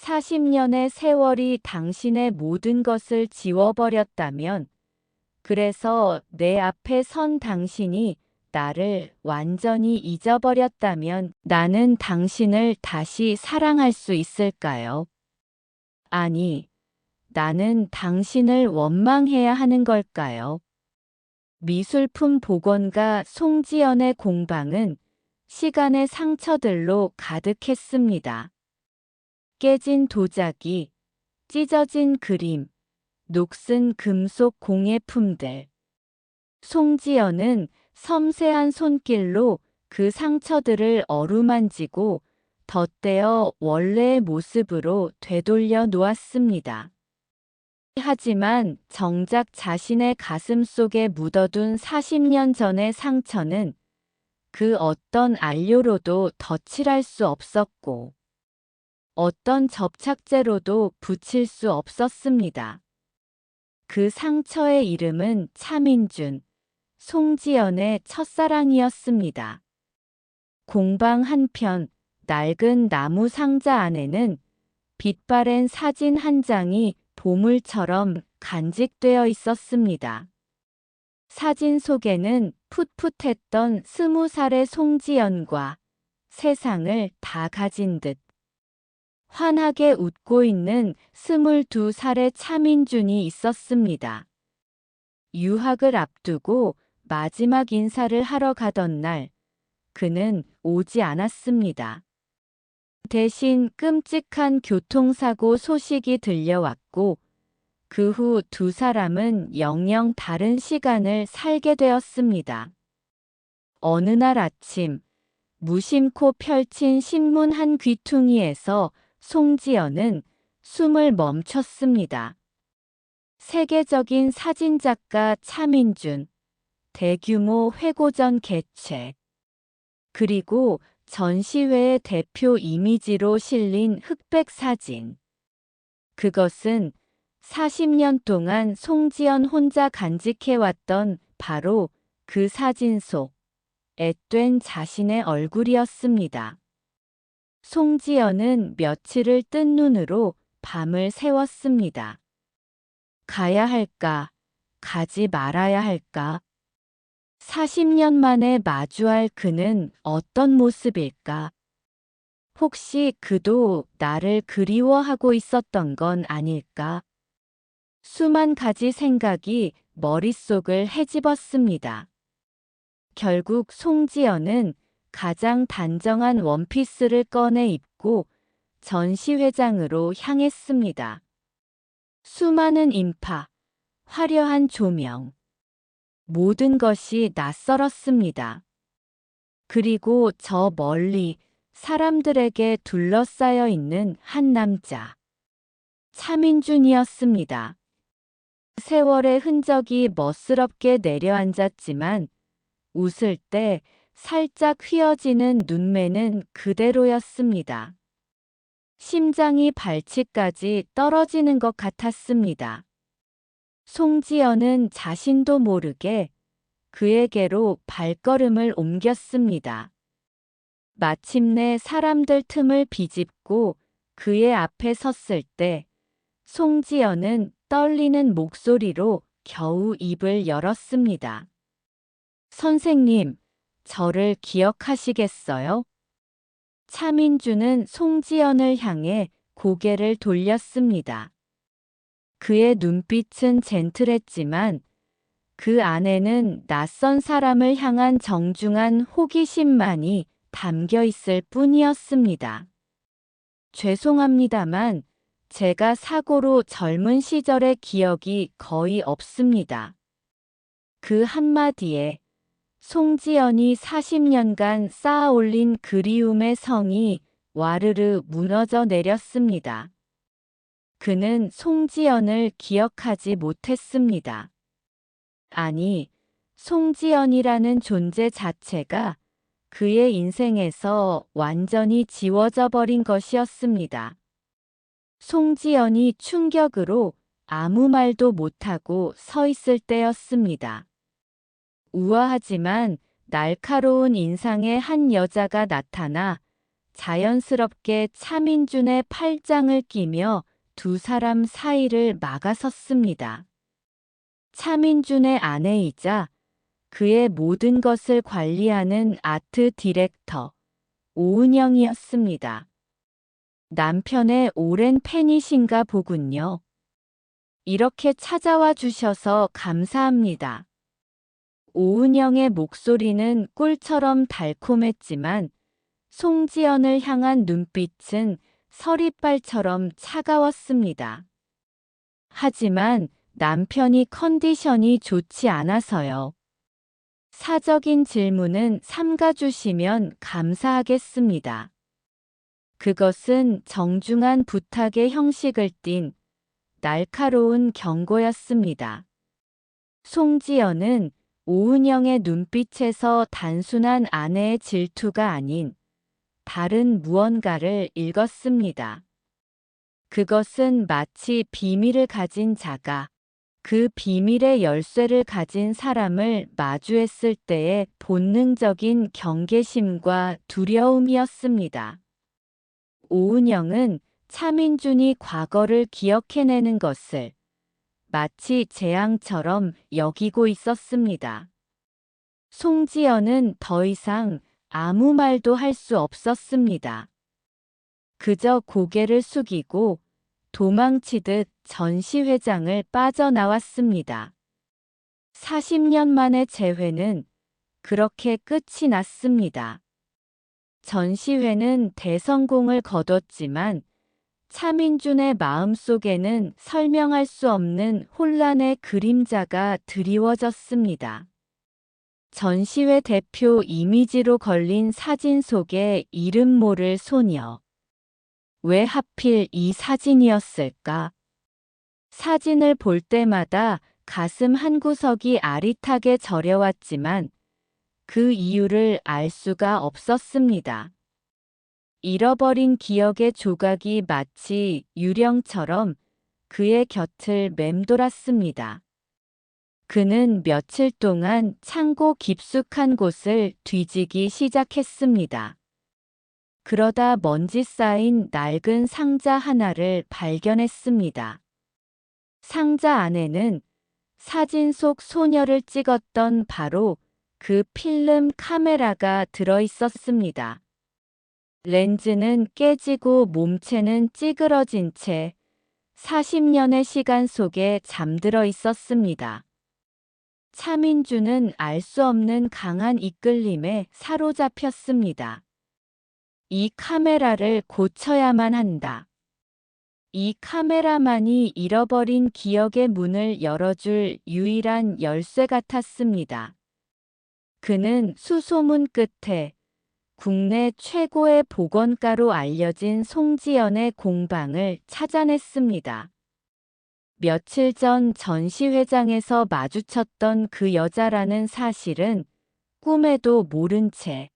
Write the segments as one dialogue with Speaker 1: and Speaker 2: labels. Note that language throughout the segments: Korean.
Speaker 1: 40년의 세월이 당신의 모든 것을 지워버렸다면, 그래서 내 앞에 선 당신이 나를 완전히 잊어버렸다면 나는 당신을 다시 사랑할 수 있을까요? 아니, 나는 당신을 원망해야 하는 걸까요? 미술품 복원가 송지연의 공방은 시간의 상처들로 가득했습니다. 깨진 도자기, 찢어진 그림, 녹슨 금속 공예품들. 송지연은 섬세한 손길로 그 상처들을 어루만지고 덧대어 원래의 모습으로 되돌려 놓았습니다. 하지만 정작 자신의 가슴 속에 묻어둔 40년 전의 상처는 그 어떤 안료로도 덧칠할 수 없었고 어떤 접착제로도 붙일 수 없었습니다. 그 상처의 이름은 차민준, 송지연의 첫사랑이었습니다. 공방 한편 낡은 나무 상자 안에는 빛바랜 사진 한 장이 보물처럼 간직되어 있었습니다. 사진 속에는 풋풋했던 스무 살의 송지연과 세상을 다 가진 듯 환하게 웃고 있는 스물두 살의 차민준이 있었습니다. 유학을 앞두고 마지막 인사를 하러 가던 날, 그는 오지 않았습니다. 대신 끔찍한 교통사고 소식이 들려왔고, 그 후 두 사람은 영영 다른 시간을 살게 되었습니다. 어느 날 아침, 무심코 펼친 신문 한 귀퉁이에서 송지연은 숨을 멈췄습니다. 세계적인 사진작가 차민준, 대규모 회고전 개최, 그리고 전시회의 대표 이미지로 실린 흑백 사진. 그것은 40년 동안 송지연 혼자 간직해왔던 바로 그 사진 속 앳된 자신의 얼굴이었습니다. 송지연은 며칠을 뜬 눈으로 밤을 새웠습니다. 가야 할까, 가지 말아야 할까? 40년 만에 마주할 그는 어떤 모습일까? 혹시 그도 나를 그리워하고 있었던 건 아닐까? 수만 가지 생각이 머릿속을 헤집었습니다. 결국 송지연은 가장 단정한 원피스를 꺼내 입고 전시회장으로 향했습니다. 수많은 인파, 화려한 조명, 모든 것이 낯설었습니다. 그리고 저 멀리 사람들에게 둘러싸여 있는 한 남자. 차민준이었습니다. 세월의 흔적이 멋스럽게 내려앉았지만 웃을 때 살짝 휘어지는 눈매는 그대로였습니다. 심장이 발치까지 떨어지는 것 같았습니다. 송지연은 자신도 모르게 그에게로 발걸음을 옮겼습니다. 마침내 사람들 틈을 비집고 그의 앞에 섰을 때 송지연은 떨리는 목소리로 겨우 입을 열었습니다. 선생님, 저를 기억하시겠어요? 차민주는 송지연을 향해 고개를 돌렸습니다. 그의 눈빛은 젠틀했지만 그 안에는 낯선 사람을 향한 정중한 호기심만이 담겨 있을 뿐이었습니다. 죄송합니다만 제가 사고로 젊은 시절의 기억이 거의 없습니다. 그 한마디에 송지연이 40년간 쌓아 올린 그리움의 성이 와르르 무너져 내렸습니다. 그는 송지연을 기억하지 못했습니다. 아니, 송지연이라는 존재 자체가 그의 인생에서 완전히 지워져 버린 것이었습니다. 송지연이 충격으로 아무 말도 못하고 서 있을 때였습니다. 우아하지만 날카로운 인상의 한 여자가 나타나 자연스럽게 차민준의 팔짱을 끼며 두 사람 사이를 막아섰습니다. 차민준의 아내이자 그의 모든 것을 관리하는 아트 디렉터 오은영이었습니다. 남편의 오랜 팬이신가 보군요. 이렇게 찾아와 주셔서 감사합니다. 오은영의 목소리는 꿀처럼 달콤했지만 송지연을 향한 눈빛은 서리빨처럼 차가웠습니다. 하지만 남편이 컨디션이 좋지 않아서요. 사적인 질문은 삼가주시면 감사하겠습니다. 그것은 정중한 부탁의 형식을 띤 날카로운 경고였습니다. 송지연은 오은영의 눈빛에서 단순한 아내의 질투가 아닌 다른 무언가를 읽었습니다. 그것은 마치 비밀을 가진 자가 그 비밀의 열쇠를 가진 사람을 마주했을 때의 본능적인 경계심과 두려움이었습니다. 오은영은 차민준이 과거를 기억해내는 것을 마치 재앙처럼 여기고 있었습니다. 송지연은 더 이상 아무 말도 할 수 없었습니다. 그저 고개를 숙이고 도망치듯 전시회장을 빠져나왔습니다. 40년 만의 재회는 그렇게 끝이 났습니다. 전시회는 대성공을 거뒀지만 차민준의 마음속에는 설명할 수 없는 혼란의 그림자가 드리워졌습니다. 전시회 대표 이미지로 걸린 사진 속에 이름 모를 소녀. 왜 하필 이 사진이었을까? 사진을 볼 때마다 가슴 한구석이 아릿하게 저려왔지만 그 이유를 알 수가 없었습니다. 잃어버린 기억의 조각이 마치 유령처럼 그의 곁을 맴돌았습니다. 그는 며칠 동안 창고 깊숙한 곳을 뒤지기 시작했습니다. 그러다 먼지 쌓인 낡은 상자 하나를 발견했습니다. 상자 안에는 사진 속 소녀를 찍었던 바로 그 필름 카메라가 들어 있었습니다. 렌즈는 깨지고 몸체는 찌그러진 채 40년의 시간 속에 잠들어 있었습니다. 차민주는 알 수 없는 강한 이끌림에 사로잡혔습니다. 이 카메라를 고쳐야만 한다. 이 카메라만이 잃어버린 기억의 문을 열어줄 유일한 열쇠 같았습니다. 그는 수소문 끝에 국내 최고의 보건가로 알려진 송지연의 공방을 찾아냈습니다. 며칠 전 전시회장에서 마주쳤던 그 여자라는 사실은 꿈에도 모른 채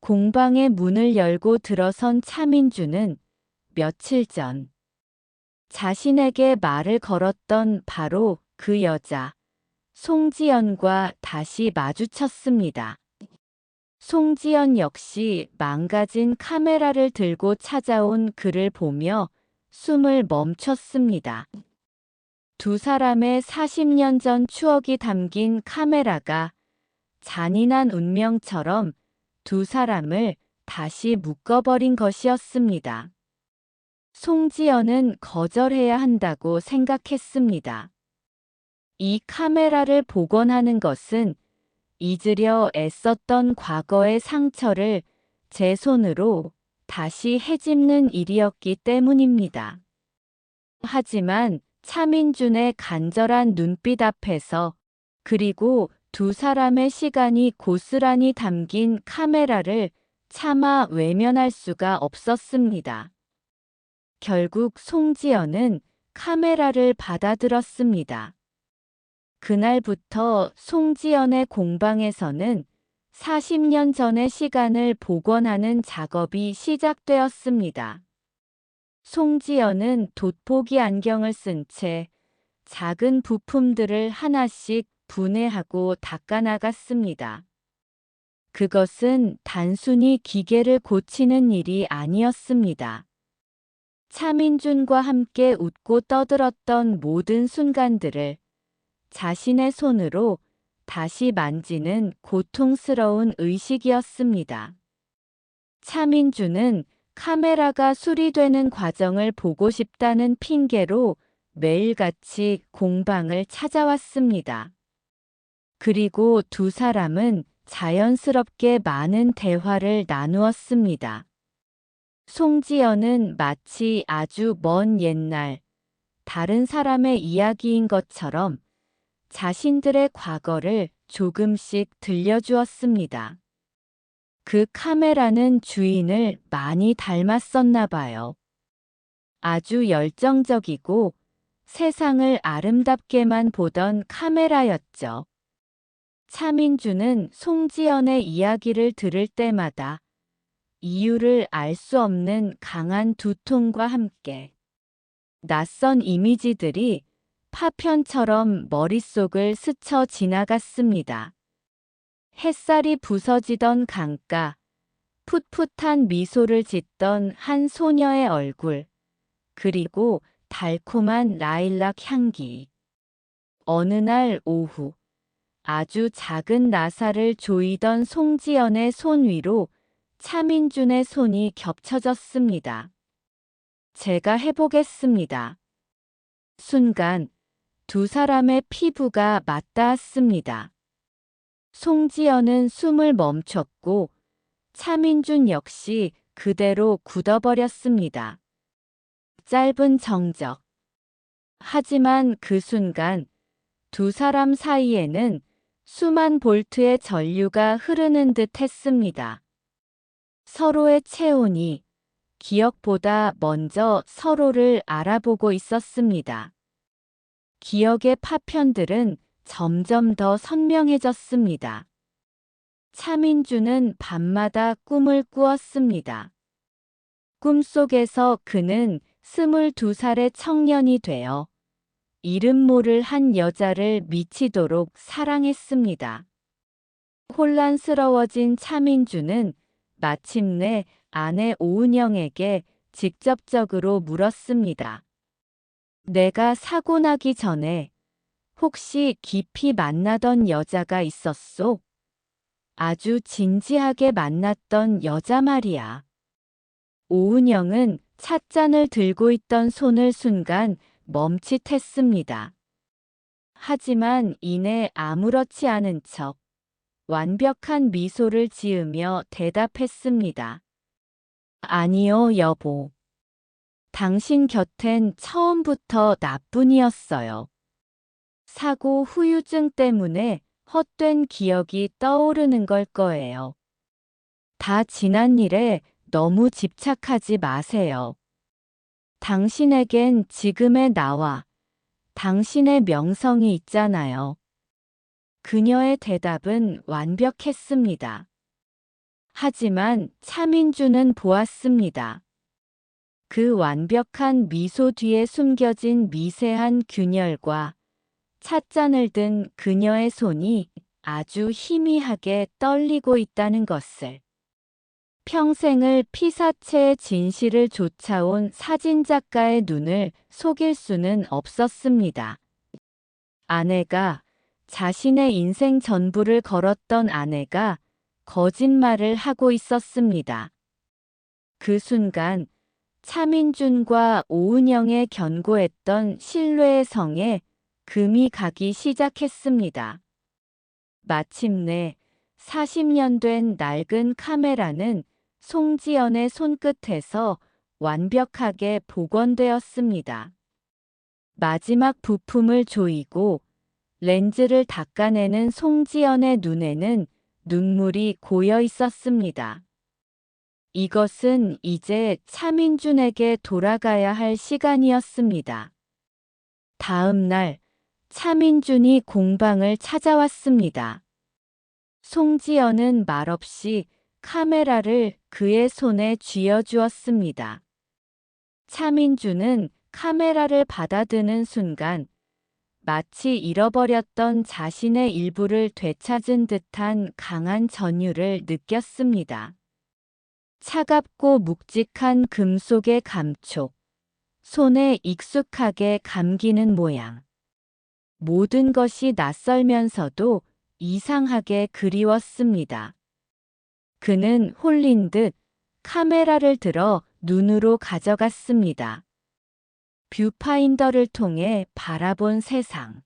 Speaker 1: 공방의 문을 열고 들어선 차민주는 며칠 전 자신에게 말을 걸었던 바로 그 여자 송지연과 다시 마주쳤습니다. 송지연 역시 망가진 카메라를 들고 찾아온 그를 보며 숨을 멈췄습니다. 두 사람의 40년 전 추억이 담긴 카메라가 잔인한 운명처럼 두 사람을 다시 묶어버린 것이었습니다. 송지연은 거절해야 한다고 생각했습니다. 이 카메라를 복원하는 것은 잊으려 애썼던 과거의 상처를 제 손으로 다시 해집는 일이었기 때문입니다. 하지만 차민준의 간절한 눈빛 앞에서 그리고 두 사람의 시간이 고스란히 담긴 카메라를 차마 외면할 수가 없었습니다. 결국 송지연은 카메라를 받아들었습니다. 그날부터 송지연의 공방에서는 40년 전의 시간을 복원하는 작업이 시작되었습니다. 송지연은 돋보기 안경을 쓴 채 작은 부품들을 하나씩 분해하고 닦아나갔습니다. 그것은 단순히 기계를 고치는 일이 아니었습니다. 차민준과 함께 웃고 떠들었던 모든 순간들을 자신의 손으로 다시 만지는 고통스러운 의식이었습니다. 차민주는 카메라가 수리되는 과정을 보고 싶다는 핑계로 매일같이 공방을 찾아왔습니다. 그리고 두 사람은 자연스럽게 많은 대화를 나누었습니다. 송지연은 마치 아주 먼 옛날 다른 사람의 이야기인 것처럼 자신들의 과거를 조금씩 들려주었습니다. 그 카메라는 주인을 많이 닮았었나 봐요. 아주 열정적이고 세상을 아름답게만 보던 카메라였죠. 차민주는 송지연의 이야기를 들을 때마다 이유를 알 수 없는 강한 두통과 함께 낯선 이미지들이 파편처럼 머릿속을 스쳐 지나갔습니다. 햇살이 부서지던 강가, 풋풋한 미소를 짓던 한 소녀의 얼굴, 그리고 달콤한 라일락 향기. 어느 날 오후, 아주 작은 나사를 조이던 송지연의 손 위로 차민준의 손이 겹쳐졌습니다. 제가 해보겠습니다. 순간 두 사람의 피부가 맞닿았습니다. 송지연은 숨을 멈췄고 차민준 역시 그대로 굳어버렸습니다. 짧은 정적. 하지만 그 순간 두 사람 사이에는 수만 볼트의 전류가 흐르는 듯 했습니다. 서로의 체온이 기억보다 먼저 서로를 알아보고 있었습니다. 기억의 파편들은 점점 더 선명해졌습니다. 차민주는 밤마다 꿈을 꾸었습니다. 꿈속에서 그는 스물두 살의 청년이 되어 이름 모를 한 여자를 미치도록 사랑했습니다. 혼란스러워진 차민주는 마침내 아내 오은영에게 직접적으로 물었습니다. 내가 사고 나기 전에 혹시 깊이 만나던 여자가 있었소? 아주 진지하게 만났던 여자 말이야. 오은영은 찻잔을 들고 있던 손을 순간 멈칫했습니다. 하지만 이내 아무렇지 않은 척 완벽한 미소를 지으며 대답했습니다. 아니요, 여보. 당신 곁엔 처음부터 나뿐이었어요. 사고 후유증 때문에 헛된 기억이 떠오르는 걸 거예요. 다 지난 일에 너무 집착하지 마세요. 당신에겐 지금의 나와 당신의 명성이 있잖아요. 그녀의 대답은 완벽했습니다. 하지만 차민주는 보았습니다. 그 완벽한 미소 뒤에 숨겨진 미세한 균열과 찻잔을 든 그녀의 손이 아주 희미하게 떨리고 있다는 것을. 평생을 피사체의 진실을 쫓아온 사진작가의 눈을 속일 수는 없었습니다. 아내가 자신의 인생 전부를 걸었던 아내가 거짓말을 하고 있었습니다. 그 순간 차민준과 오은영의 견고했던 신뢰의 성에 금이 가기 시작했습니다. 마침내 40년 된 낡은 카메라는 송지연의 손끝에서 완벽하게 복원되었습니다. 마지막 부품을 조이고 렌즈를 닦아내는 송지연의 눈에는 눈물이 고여 있었습니다. 이것은 이제 차민준에게 돌아가야 할 시간이었습니다. 다음 날 차민준이 공방을 찾아왔습니다. 송지연은 말없이 카메라를 그의 손에 쥐어주었습니다. 차민준은 카메라를 받아드는 순간 마치 잃어버렸던 자신의 일부를 되찾은 듯한 강한 전율을 느꼈습니다. 차갑고 묵직한 금속의 감촉, 손에 익숙하게 감기는 모양. 모든 것이 낯설면서도 이상하게 그리웠습니다. 그는 홀린 듯 카메라를 들어 눈으로 가져갔습니다. 뷰파인더를 통해 바라본 세상.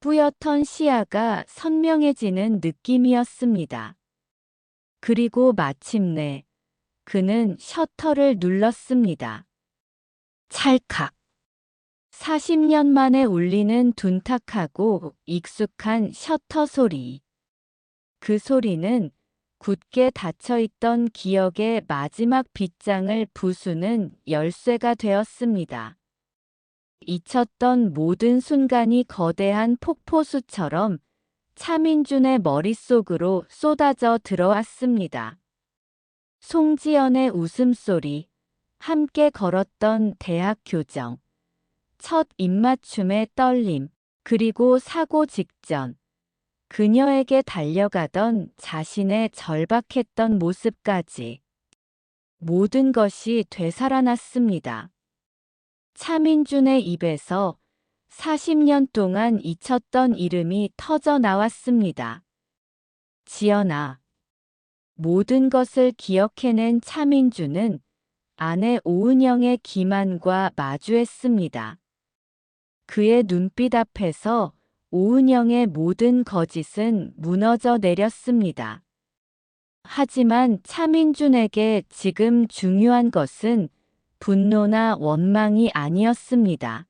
Speaker 1: 뿌옇던 시야가 선명해지는 느낌이었습니다. 그리고 마침내 그는 셔터를 눌렀습니다. 찰칵. 40년 만에 울리는 둔탁하고 익숙한 셔터 소리. 그 소리는 굳게 닫혀있던 기억의 마지막 빗장을 부수는 열쇠가 되었습니다. 잊혔던 모든 순간이 거대한 폭포수처럼 차민준의 머릿속으로 쏟아져 들어왔습니다. 송지연의 웃음소리, 함께 걸었던 대학 교정, 첫 입맞춤의 떨림, 그리고 사고 직전, 그녀에게 달려가던 자신의 절박했던 모습까지 모든 것이 되살아났습니다. 차민준의 입에서 40년 동안 잊혔던 이름이 터져 나왔습니다. 지연아. 모든 것을 기억해낸 차민준은 아내 오은영의 기만과 마주했습니다. 그의 눈빛 앞에서 오은영의 모든 거짓은 무너져 내렸습니다. 하지만 차민준에게 지금 중요한 것은 분노나 원망이 아니었습니다.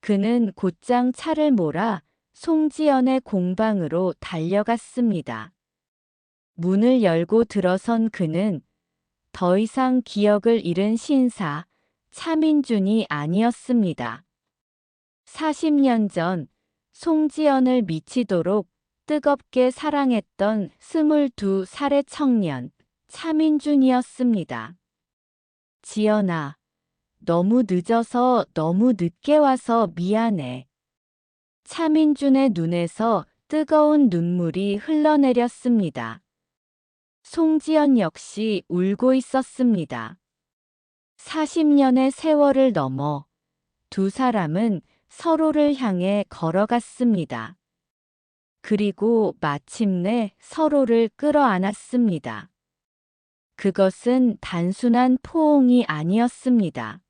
Speaker 1: 그는 곧장 차를 몰아 송지연의 공방으로 달려갔습니다. 문을 열고 들어선 그는 더 이상 기억을 잃은 신사 차민준이 아니었습니다. 40년 전 송지연을 미치도록 뜨겁게 사랑했던 22살의 청년 차민준이었습니다. 지연아, 너무 늦어서 너무 늦게 와서 미안해. 차민준의 눈에서 뜨거운 눈물이 흘러내렸습니다. 송지연 역시 울고 있었습니다. 40년의 세월을 넘어 두 사람은 서로를 향해 걸어갔습니다. 그리고 마침내 서로를 끌어안았습니다. 그것은 단순한 포옹이 아니었습니다.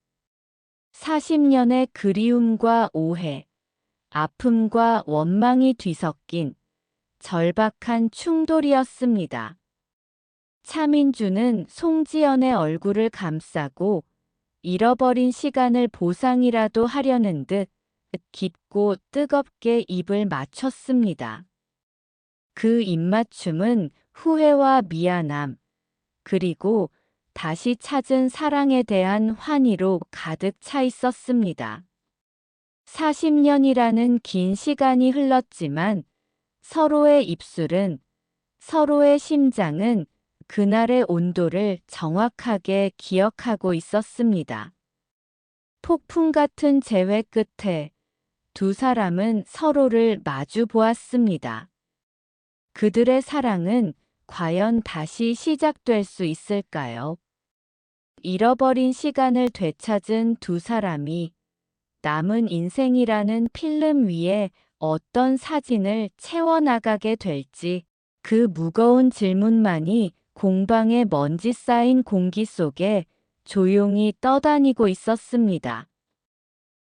Speaker 1: 40년의 그리움과 오해, 아픔과 원망이 뒤섞인 절박한 충돌이었습니다. 차민주는 송지연의 얼굴을 감싸고 잃어버린 시간을 보상이라도 하려는 듯 깊고 뜨겁게 입을 맞췄습니다. 그 입맞춤은 후회와 미안함, 그리고 다시 찾은 사랑에 대한 환희로 가득 차 있었습니다. 40년이라는 긴 시간이 흘렀지만 서로의 입술은, 서로의 심장은 그날의 온도를 정확하게 기억하고 있었습니다. 폭풍 같은 재회 끝에 두 사람은 서로를 마주 보았습니다. 그들의 사랑은 과연 다시 시작될 수 있을까요? 잃어버린 시간을 되찾은 두 사람이 남은 인생이라는 필름 위에 어떤 사진을 채워나가게 될지 그 무거운 질문만이 공방에 먼지 쌓인 공기 속에 조용히 떠다니고 있었습니다.